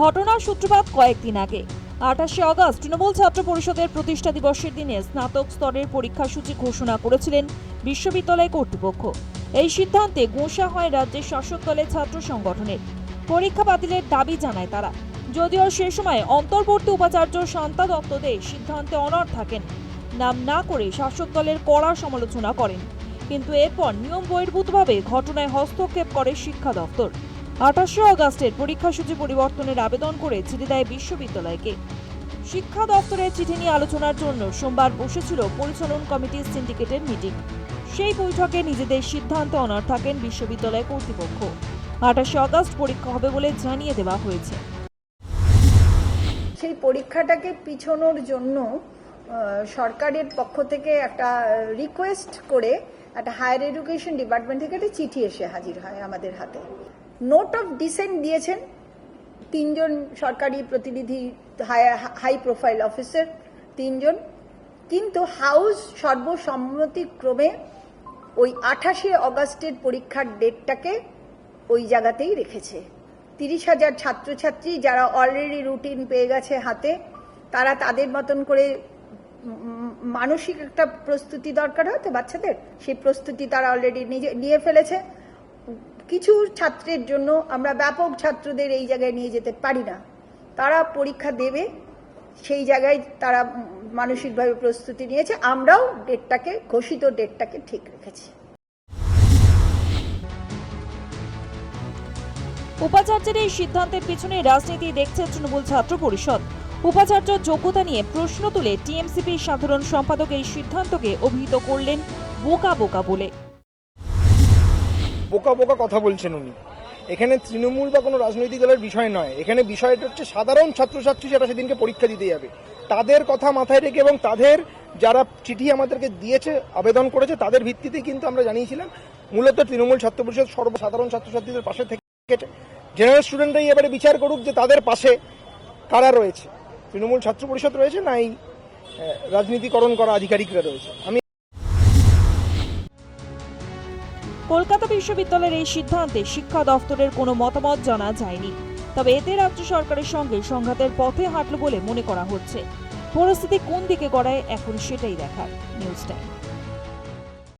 ঘটনার সূত্রপাত কয়েকদিন আগে। আঠাশে আগস্ট তৃণমূল ছাত্র পরিষদের প্রতিষ্ঠা দিবসের দিনে স্নাতক স্তরের পরীক্ষাসূচি ঘোষণা করেছিলেন বিশ্ববিদ্যালয় কর্তৃপক্ষ। এই সিদ্ধান্তে গোঁসা হয় রাজ্যের শাসক দলের ছাত্র সংগঠনের। পরীক্ষা বাতিলের দাবি জানায় তারা। যদিও সে সময় অন্তর্বর্তী উপাচার্য শান্তা দত্ত দে সিদ্ধান্তে অনড় থাকেন। নাম না করে শাসক দলের কড়া সমালোচনা করেন। কিন্তু এরপর নিয়ম বহির্ভূতভাবে ঘটনায় হস্তক্ষেপ করে শিক্ষা দপ্তর। আঠাশে আগস্টের পরীক্ষাসূচি পরিবর্তনের আবেদন করে চিঠি দেয় বিশ্ববিদ্যালয়কে। শিক্ষা দপ্তরের চিঠি নিয়ে আলোচনার জন্য সোমবার বসেছিল পরিচালন কমিটির সিন্ডিকেটের মিটিং। সেই বৈঠকে নিজেদের সিদ্ধান্তে অনড় থাকেন বিশ্ববিদ্যালয় কর্তৃপক্ষ। আঠাশে আগস্ট পরীক্ষা হবে বলে জানিয়ে দেওয়া হয়েছে। সেই পরীক্ষাটাকে পিছনোর জন্য সরকারের পক্ষ থেকে একটা রিকোয়েস্ট করে একটা হায়ার এডুকেশন ডিপার্টমেন্ট থেকে একটা চিঠি এসে হাজির হয় আমাদের হাতে। নোট অফ ডিসেন্ট দিয়েছেন তিনজন সরকারি প্রতিনিধি হাই প্রোফাইল অফিসার তিনজন। কিন্তু হাউস সর্বসম্মতিক্রমে ওই আঠাশে অগস্টের পরীক্ষার ডেটটাকে ওই জায়গাতেই রেখেছে। তিরিশ হাজার ছাত্রছাত্রী যারা অলরেডি রুটিন পেয়ে গেছে হাতে, তারা তাদের মতন করে মানসিক একটা প্রস্তুতি দরকার হয় তো বাচ্চাদের? সেই প্রস্তুতি তারা অলরেডি নিজে, নিয়ে ফেলেছে। কিছু ছাত্রের জন্য আমরা ব্যাপক ছাত্রদের এই জায়গায় নিয়ে যেতে পারি না। তারা পরীক্ষা দেবে, সেই জায়গায় তারা মানসিকভাবে প্রস্তুতি নিয়েছে। আমরাও ডেটটাকে, ঘোষিত ডেটটাকে ঠিক রেখেছি। উপাচার্যের এই সিদ্ধান্তের পিছনে রাজনীতি দেখছে তৃণমূল ছাত্র পরিষদ। উপাচার্য যোগ্যতা নিয়ে প্রশ্ন তুলে টিএমসিপির সাধারণ সম্পাদক এই সিদ্ধান্তকে অভিহিত করলেন বোকা বোকা বলে। বোকা বোকা কথা বলছেন উনি। এখানে তৃণমূল বা কোনো রাজনৈতিক দলের বিষয় নয়। এখানে বিষয়টা হচ্ছে সাধারণ ছাত্রছাত্রী যারা সেদিনকে পরীক্ষা দিতে যাবে। তাদের কথা মাথায় রেখে এবং তাদের যারা চিঠি আমাদেরকে দিয়েছে, আবেদন করেছে, তাদের ভিত্তিতেই কিন্তু আমরা জানিয়েছিলাম, মূলত তৃণমূল ছাত্র পরিষদ সর্বসাধারণ ছাত্রছাত্রীদের পাশে থেকেছে জেনারেল স্টুডেন্টরাই এবারে বিচার করুক যে তাদের পাশে কারা রয়েছে। তৃণমূল ছাত্র পরিষদ রয়েছে না এই রাজনীতিকরণ করা আধিকারিকরা রয়েছে? আমি কলকাতা বিশ্ববিদ্যালয়ের এই সিদ্ধান্তে শিক্ষা দফতরের কোনো মতামত জানা যায়নি। তবে এতে রাজ্য সরকারের সঙ্গে সংঘাতের পথে হাঁটল বলে মনে করা হচ্ছে। পরিস্থিতি কোন দিকে গড়ায়, এখন সেটাই দেখার। News time.